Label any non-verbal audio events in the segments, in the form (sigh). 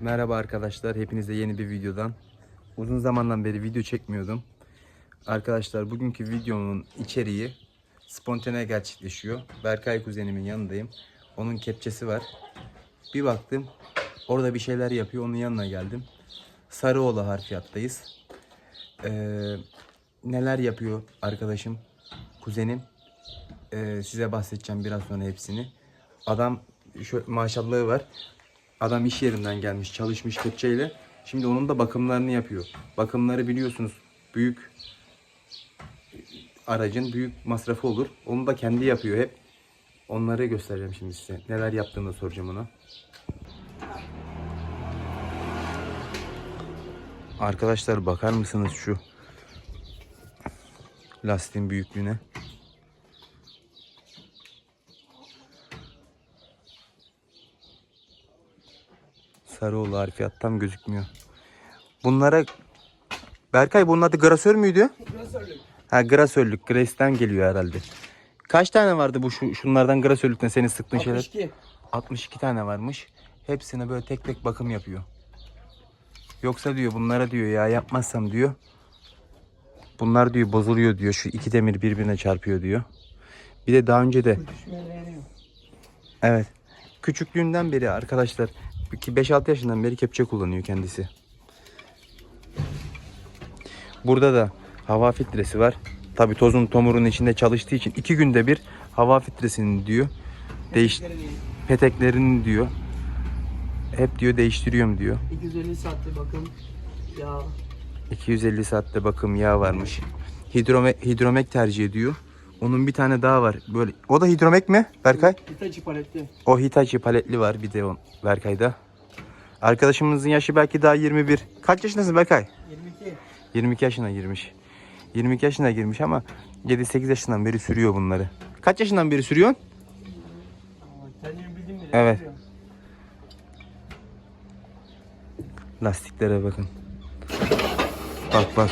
Merhaba arkadaşlar, hepinize yeni bir videodan. Uzun zamandan beri video çekmiyordum. Arkadaşlar bugünkü videomun içeriği spontane gerçekleşiyor. Berkay kuzenimin yanındayım. Onun kepçesi var. Bir baktım orada bir şeyler yapıyor. Onun yanına geldim. Sarıoğlu harfiyattayız. Ee, neler yapıyor arkadaşım, kuzenim. Ee, size bahsedeceğim biraz sonra hepsini. Adam şu maşallahı var. Adam iş yerinden gelmiş, çalışmış kepçeyle. Şimdi onun da bakımlarını yapıyor. Bakımları biliyorsunuz büyük aracın büyük masrafı olur. Onu da kendi yapıyor hep. Onları göstereceğim şimdi size. Neler yaptığını soracağım ona. Arkadaşlar bakar mısınız şu lastiğin büyüklüğüne? Sarıoğlu harfiyat tam gözükmüyor. Bunlara Berkay bunun adı grasör müydü? Ha grasörlük. Grace'den geliyor herhalde. Kaç tane vardı bu şu, şunlardan grasörlükten senin sıktığın şeyler? 62. 62 tane varmış. Hepsine böyle tek tek bakım yapıyor. Yoksa diyor bunlara diyor ya yapmazsam diyor. Bunlar diyor bozuluyor diyor. Şu iki demir birbirine çarpıyor diyor. Bir de daha önce de. Evet. Küçüklüğünden beri arkadaşlar 5-6 yaşından beri kepçe kullanıyor kendisi. Burada da hava filtresi var. Tabi tozun tomurun içinde çalıştığı için iki günde bir hava filtresini diyor. Değiş peteklerini diyor. Hep diyor değiştiriyorum diyor. 250 saatte bakım. Ya 250 saatte bakım yağ varmış. Hidrome, hidromek tercih ediyor. Onun bir tane daha var. Böyle o da hidromek mi Berkay? Hitachi paletli. O Hitachi paletli var bir de on Berkay'da. Arkadaşımızın yaşı belki daha 21. Kaç yaşındasın Berkay? 22. 22 yaşına girmiş. 22 yaşına girmiş ama 7-8 yaşından beri sürüyor bunları. Kaç yaşından beri sürüyorsun? Kendimi bildim bile. Evet. Lastiklere bakın. Bak bak.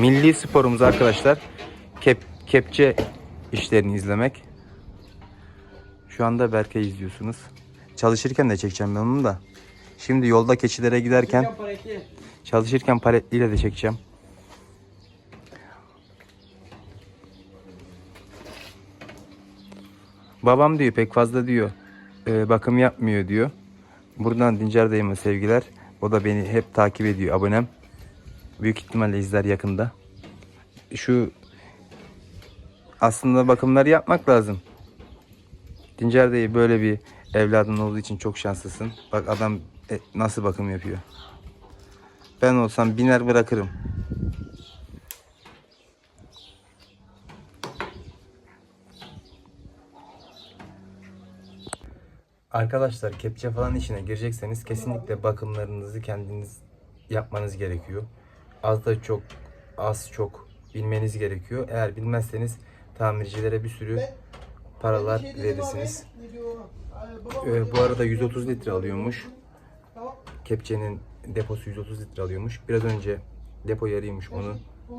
Milli sporumuz arkadaşlar kep, kepçe işlerini izlemek. Şu anda Berkay izliyorsunuz. Çalışırken de çekeceğim ben onu da. Şimdi yolda keçilere giderken. Çalışırken paletliyle de çekeceğim. Babam diyor pek fazla diyor e, bakım yapmıyor diyor. Buradan Dincer dayıma sevgiler. O da beni hep takip ediyor abonem. Büyük ihtimalle izler yakında. Şu aslında bakımları yapmak lazım. Dincer dayı böyle bir evladın olduğu için çok şanslısın. Bak adam e, nasıl bakım yapıyor. Ben olsam biner bırakırım. Arkadaşlar kepçe falan işine girecekseniz kesinlikle bakımlarınızı kendiniz yapmanız gerekiyor. Az da çok, az çok bilmeniz gerekiyor. Eğer bilmezseniz tamircilere bir sürü paralar verirsiniz. Ee, bu arada 130 litre alıyormuş. Kepçenin deposu 130 litre alıyormuş. Biraz önce depo yarıymış onu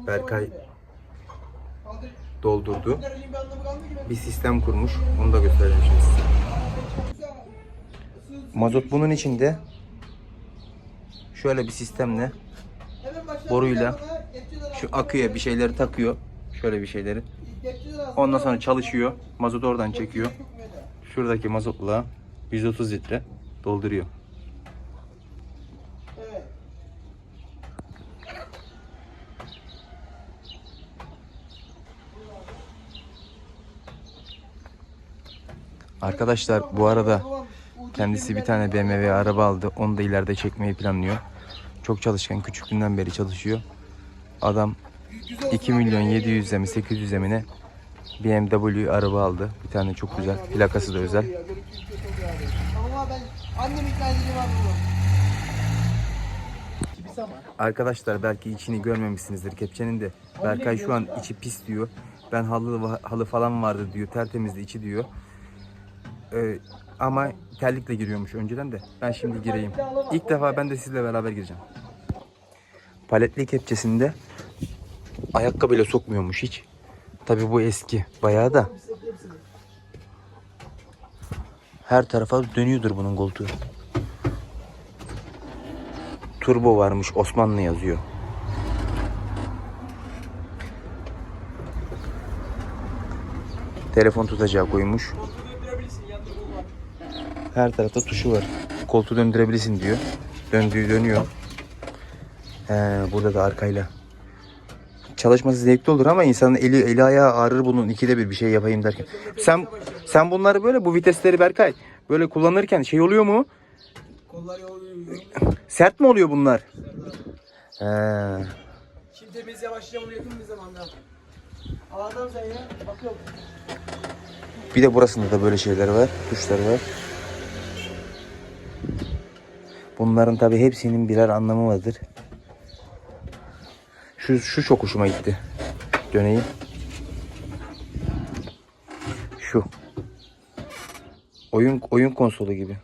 Berkay doldurdu. Bir sistem kurmuş. Onu da göstereceğim şimdi size. Mazot bunun içinde şöyle bir sistemle boruyla şu aküye bir şeyleri takıyor. Şöyle bir şeyleri. Ondan sonra çalışıyor. Mazot oradan çekiyor. Şuradaki mazotla 130 litre dolduruyor. Arkadaşlar bu arada kendisi bir tane BMW araba aldı. Onu da ileride çekmeyi planlıyor. Çok çalışkan. Küçüklüğünden beri çalışıyor. Adam 2 milyon 700'e mi 800'e mi BMW araba aldı. Bir tane çok güzel. Plakası da özel. Arkadaşlar belki içini görmemişsinizdir kepçenin de. Berkay şu an içi pis diyor. Ben halı halı falan vardı diyor. Tertemizdi içi diyor. Ee, Ama terlikle giriyormuş önceden de. Ben şimdi gireyim. İlk defa ben de sizle beraber gireceğim. Paletli kepçesinde ayakkabıyla sokmuyormuş hiç. Tabi bu eski. Bayağı da. Her tarafa dönüyordur bunun koltuğu. Turbo varmış. Osmanlı yazıyor. Telefon tutacağı koymuş. Her tarafta tuşu var. Koltuğu döndürebilirsin diyor. Döndüğü dönüyor. He, burada da arkayla. Çalışması zevkli olur ama insanın eli eli ayağı ağrır bunun ikide bir bir şey yapayım derken. Sen sen bunları böyle bu vitesleri Berkay böyle kullanırken şey oluyor mu? Kollar yoluyor. Sert mi oluyor bunlar? He. Şimdi temizliğe başlayacağım onu yakın bir zamanda. Ağladım sen ya. Bakıyorum. Bir de burasında da böyle şeyler var. Tuşlar var. Bunların tabi hepsinin birer anlamı vardır. Şu, şu çok hoşuma gitti. Döneyim. Şu. Oyun oyun konsolu gibi.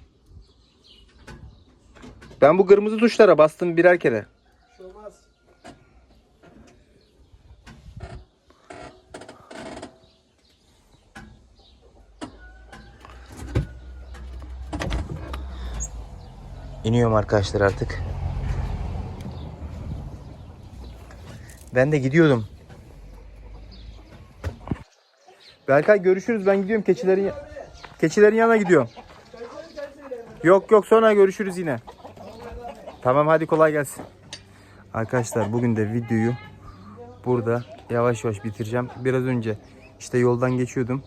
Ben bu kırmızı tuşlara bastım birer kere. İniyorum arkadaşlar artık. Ben de gidiyordum. Berkay görüşürüz. Ben gidiyorum keçilerin keçilerin yanına gidiyorum. Yok yok sonra görüşürüz yine. Tamam hadi kolay gelsin. Arkadaşlar bugün de videoyu burada yavaş yavaş bitireceğim. Biraz önce işte yoldan geçiyordum.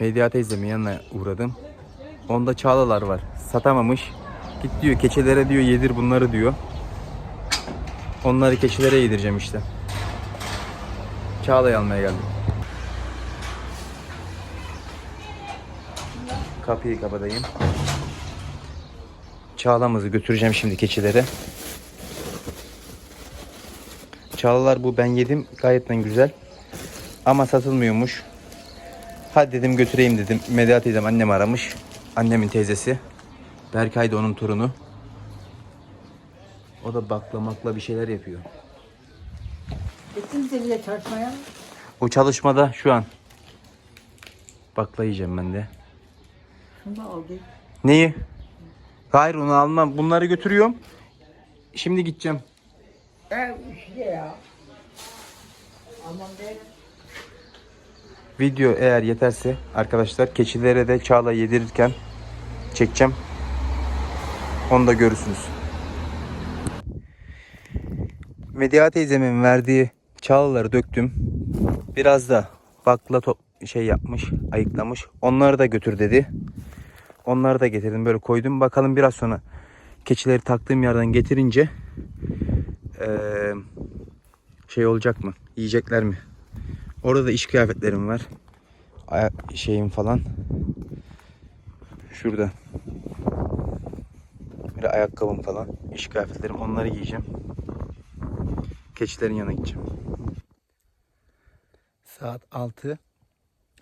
Medya teyzemin yanına uğradım. Onda çağlalar var. Satamamış. Git diyor keçilere diyor yedir bunları diyor. Onları keçilere yedireceğim işte. Çağla'yı almaya geldim. Kapıyı kapatayım. Çağlamızı götüreceğim şimdi keçilere. Çağlalar bu ben yedim. Gayet güzel. Ama satılmıyormuş. Hadi dedim götüreyim dedim. Medya teyzem annem aramış. Annemin teyzesi. Berkay da onun torunu. O da baklamakla bir şeyler yapıyor. Gittin bize bile. O çalışmada şu an. Bakla yiyeceğim ben de. Şunu da. Neyi? Hayır onu almam. Bunları götürüyorum. Şimdi gideceğim. E işte ya. Aman be. Video eğer yeterse arkadaşlar keçilere de çağla yedirirken çekeceğim. Onu da görürsünüz. Medya teyzemin verdiği çağlaları döktüm. Biraz da bakla top şey yapmış, ayıklamış. Onları da götür dedi. Onları da getirdim böyle koydum. Bakalım biraz sonra keçileri taktığım yerden getirince eee, şey olacak mı? Yiyecekler mi? Orada da iş kıyafetlerim var. Ayak şeyim falan. Şurada. Böyle ayakkabım falan. İş kıyafetlerim onları giyeceğim. Keçilerin yanına gideceğim. Saat 6.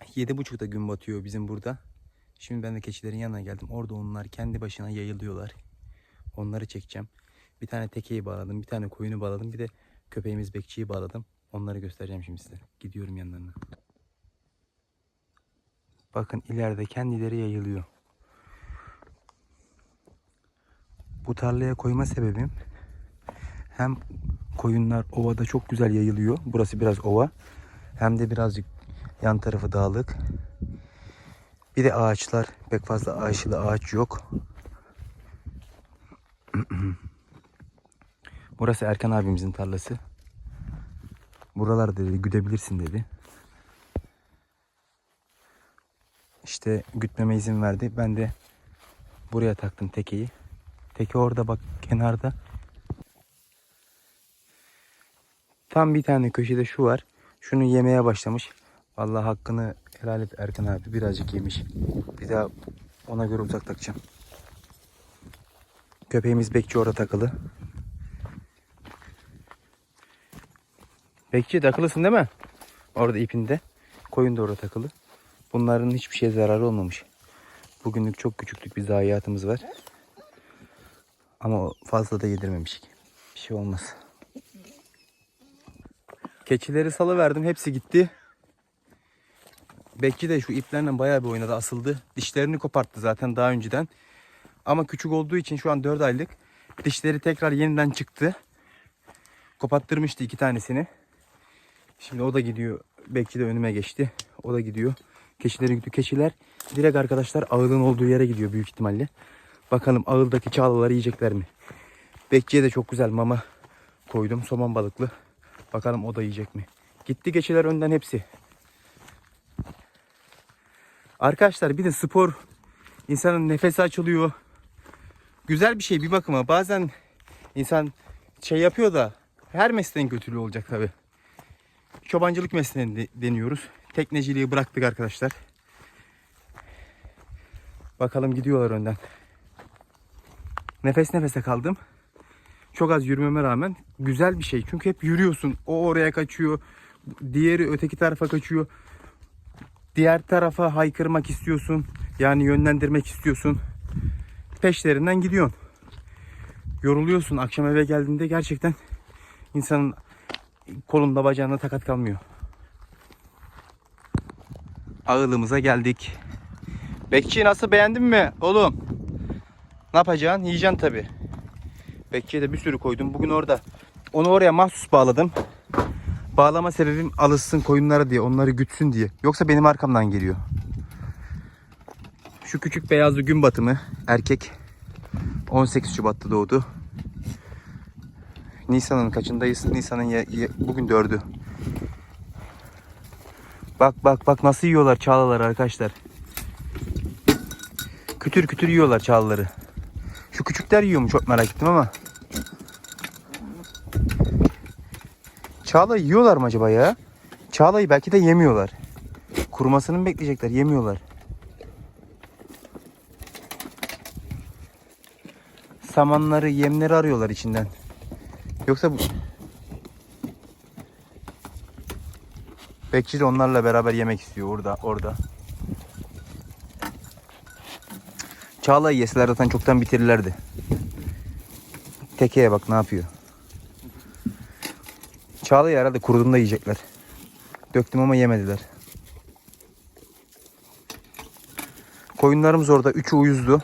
7.30'da gün batıyor bizim burada. Şimdi ben de keçilerin yanına geldim. Orada onlar kendi başına yayılıyorlar. Onları çekeceğim. Bir tane tekeyi bağladım. Bir tane koyunu bağladım. Bir de köpeğimiz bekçiyi bağladım. Onları göstereceğim şimdi size. Gidiyorum yanlarına. Bakın ileride kendileri yayılıyor. Bu tarlaya koyma sebebim hem koyunlar ovada çok güzel yayılıyor. Burası biraz ova. Hem de birazcık yan tarafı dağlık. Bir de ağaçlar pek fazla ağaçlı ağaç yok. (clears throat) Burası Erkan abimizin tarlası. Buralar dedi güdebilirsin dedi. İşte gütmeme izin verdi. Ben de buraya taktım tekeyi. Teke orada bak kenarda. Tam bir tane köşede şu var. Şunu yemeye başlamış. Vallahi hakkını helal et Erkan abi. Birazcık yemiş. Bir daha ona göre uzak takacağım. Köpeğimiz bekçi orada takılı. Bekçi takılısın değil mi? Orada ipinde. Koyun da orada takılı. Bunların hiçbir şeye zararı olmamış. Bugünlük çok küçüklük bir zayiatımız var. Ama fazla da yedirmemişik. Bir şey olmaz. Keçileri salıverdim. Hepsi gitti. Bekçi de şu iplerle bayağı bir oynadı asıldı. Dişlerini koparttı zaten daha önceden. Ama küçük olduğu için şu an 4 aylık. Dişleri tekrar yeniden çıktı. Kopattırmıştı iki tanesini. Şimdi o da gidiyor. Bekçi de önüme geçti. O da gidiyor. Keçileri gidiyor. Keçiler direkt arkadaşlar ağılın olduğu yere gidiyor büyük ihtimalle. Bakalım ağıldaki çağlaları yiyecekler mi? Bekçiye de çok güzel mama koydum. Soman balıklı. Bakalım o da yiyecek mi? Gitti keçiler önden hepsi. Arkadaşlar bir de spor insanın nefesi açılıyor. Güzel bir şey bir bakıma. Bazen insan şey yapıyor da her mesleğin kötülüğü olacak tabi. Çobancılık mesleğini de- deniyoruz. Tekneciliği bıraktık arkadaşlar. Bakalım gidiyorlar önden. Nefes nefese kaldım. Çok az yürümeme rağmen güzel bir şey. Çünkü hep yürüyorsun. O oraya kaçıyor. Diğeri öteki tarafa kaçıyor. Diğer tarafa haykırmak istiyorsun. Yani yönlendirmek istiyorsun. Peşlerinden gidiyorsun. Yoruluyorsun. Akşam eve geldiğinde gerçekten insanın kolunda bacağında takat kalmıyor. Ağılımıza geldik. Bekçi nasıl beğendin mi oğlum? Ne yapacaksın? Yiyeceksin tabi. Bekçiye de bir sürü koydum. Bugün orada. Onu oraya mahsus bağladım. Bağlama sebebim alışsın koyunlara diye. Onları gütsün diye. Yoksa benim arkamdan geliyor. Şu küçük beyazlı gün batımı. Erkek. 18 Şubat'ta doğdu. Nisan'ın kaçındayız? Nisan'ın bugün dördü. Bak bak bak nasıl yiyorlar çağlaları arkadaşlar. Kütür kütür yiyorlar çağlaları. Şu küçükler yiyor mu çok merak ettim ama. Çağla yiyorlar mı acaba ya? Çağla'yı belki de yemiyorlar. Kurumasını mı bekleyecekler? Yemiyorlar. Samanları, yemleri arıyorlar içinden. Yoksa bu... Bekçi de onlarla beraber yemek istiyor orada, orada. Çağla'yı yeseler zaten çoktan bitirirlerdi. Tekeye bak ne yapıyor. Çağla'yı herhalde kuruduğunda yiyecekler. Döktüm ama yemediler. Koyunlarımız orada. Üçü uyuzdu.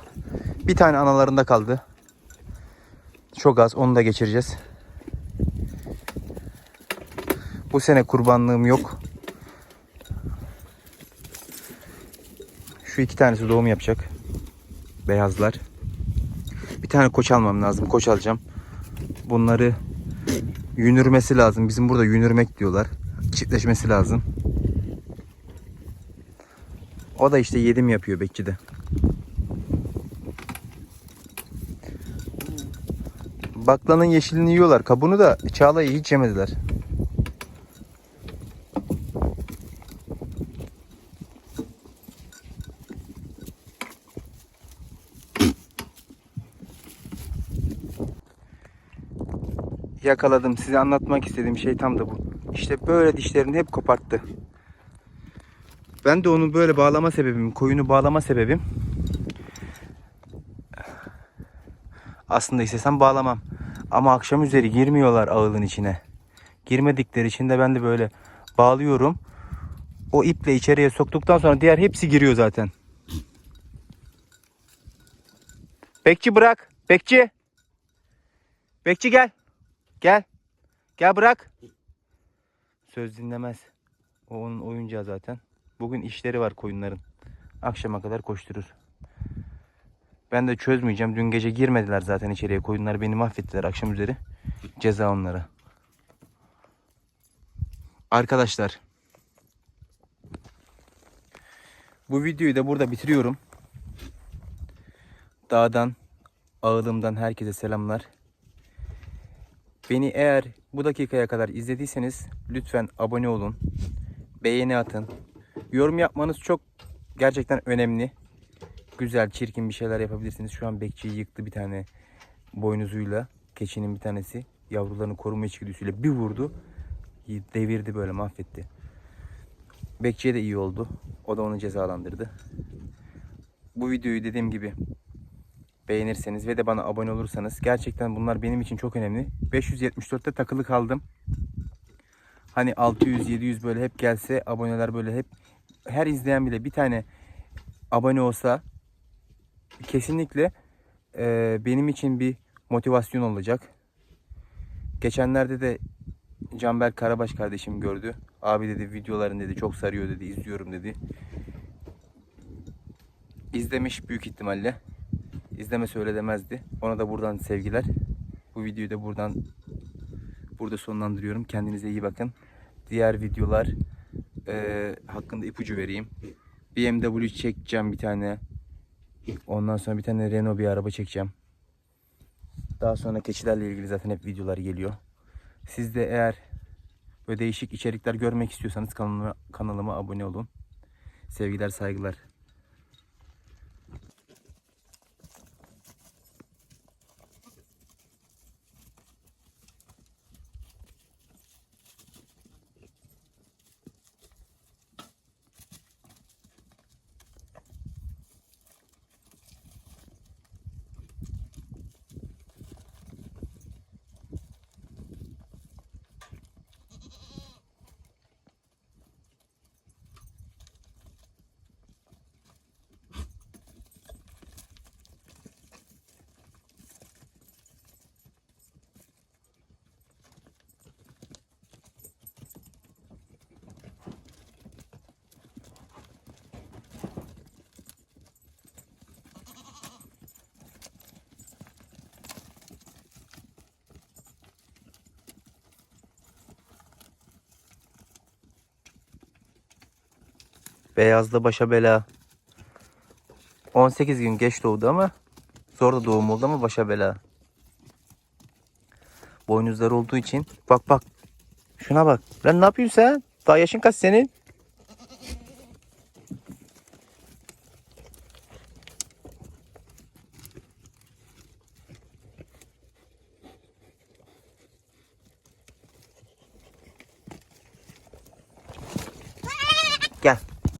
Bir tane analarında kaldı. Çok az. Onu da geçireceğiz. Bu sene kurbanlığım yok. Şu iki tanesi doğum yapacak. Beyazlar. Bir tane koç almam lazım. Koç alacağım. Bunları yünürmesi lazım. Bizim burada yünürmek diyorlar. Çiftleşmesi lazım. O da işte yedim yapıyor bekçide. Baklanın yeşilini yiyorlar. Kabuğunu da çağlayı hiç yemediler. Yakaladım. Size anlatmak istediğim şey tam da bu. İşte böyle dişlerini hep koparttı. Ben de onu böyle bağlama sebebim, koyunu bağlama sebebim. Aslında istesem bağlamam. Ama akşam üzeri girmiyorlar ağılın içine. Girmedikleri için de ben de böyle bağlıyorum. O iple içeriye soktuktan sonra diğer hepsi giriyor zaten. Bekçi bırak. Bekçi. Bekçi gel. Gel. Gel bırak. Söz dinlemez. O onun oyuncağı zaten. Bugün işleri var koyunların. Akşama kadar koşturur. Ben de çözmeyeceğim. Dün gece girmediler zaten içeriye. Koyunlar beni mahvettiler akşam üzeri. Ceza onlara. Arkadaşlar. Bu videoyu da burada bitiriyorum. Dağdan, ağılımdan herkese selamlar. Beni eğer bu dakikaya kadar izlediyseniz lütfen abone olun. Beğeni atın. Yorum yapmanız çok gerçekten önemli. Güzel, çirkin bir şeyler yapabilirsiniz. Şu an bekçiyi yıktı bir tane boynuzuyla. Keçinin bir tanesi yavrularını koruma içgüdüsüyle bir vurdu. Devirdi böyle mahvetti. Bekçiye de iyi oldu. O da onu cezalandırdı. Bu videoyu dediğim gibi beğenirseniz ve de bana abone olursanız gerçekten bunlar benim için çok önemli. 574'te takılı kaldım. Hani 600 700 böyle hep gelse aboneler böyle hep her izleyen bile bir tane abone olsa kesinlikle e, benim için bir motivasyon olacak. Geçenlerde de Canberk Karabaş kardeşim gördü. Abi dedi videoların dedi çok sarıyor dedi izliyorum dedi. İzlemiş büyük ihtimalle. İzlemese öyle demezdi. Ona da buradan sevgiler. Bu videoyu da buradan burada sonlandırıyorum. Kendinize iyi bakın. Diğer videolar eee, hakkında ipucu vereyim. BMW çekeceğim bir tane. Ondan sonra bir tane Renault bir araba çekeceğim. Daha sonra keçilerle ilgili zaten hep videolar geliyor. Siz de eğer böyle değişik içerikler görmek istiyorsanız kanalıma, kanalıma abone olun. Sevgiler saygılar. Beyazlı başa bela. 18 gün geç doğdu ama zor da doğum oldu ama başa bela. Boynuzları olduğu için bak bak. Şuna bak. Lan ne yapıyorsun sen? Daha yaşın kaç senin?